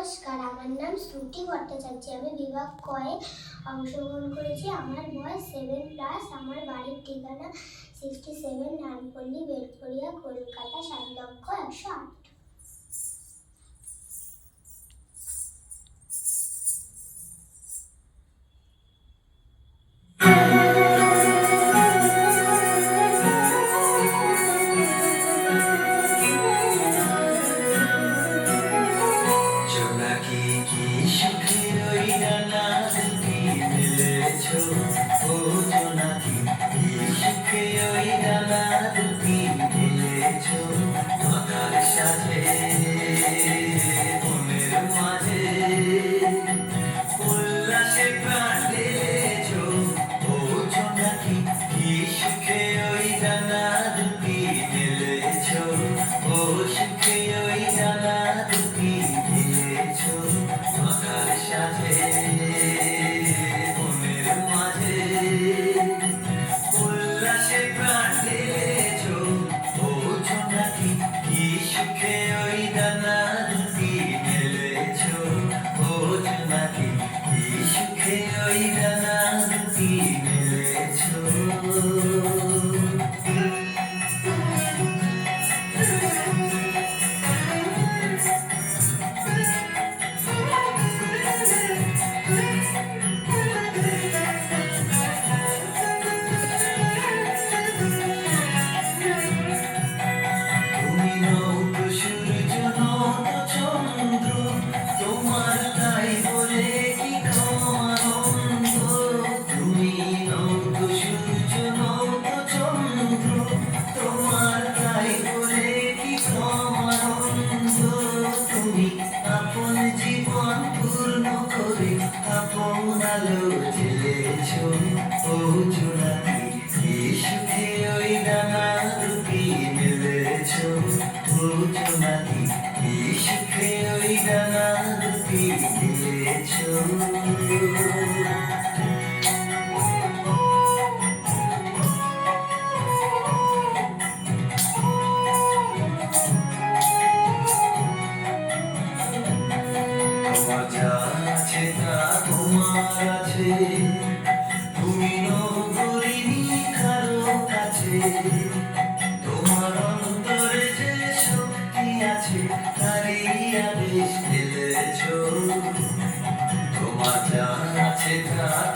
নমস্কার, আমার নাম শ্রুতি ভট্টাচার্য। আমি বিভাগ কয়ে অংশগ্রহণ করেছি। আমার বয়স সেভেন প্লাস আমার বাড়ির ঠিকানা সিক্সটি সেভেন নানপল্লী বেলপরিয়া কলকাতা, সাত লক্ষ একশো আট কি সুখের ওই Gracias. আলো জ্বেলেছ ও ঝুড়ে কাছে তুমি নগরিনি কারও কাছে। তোমার অন্তরে যে শক্তি আছে, তারই আদেশ ফেলেছ। তোমার যা আছে তার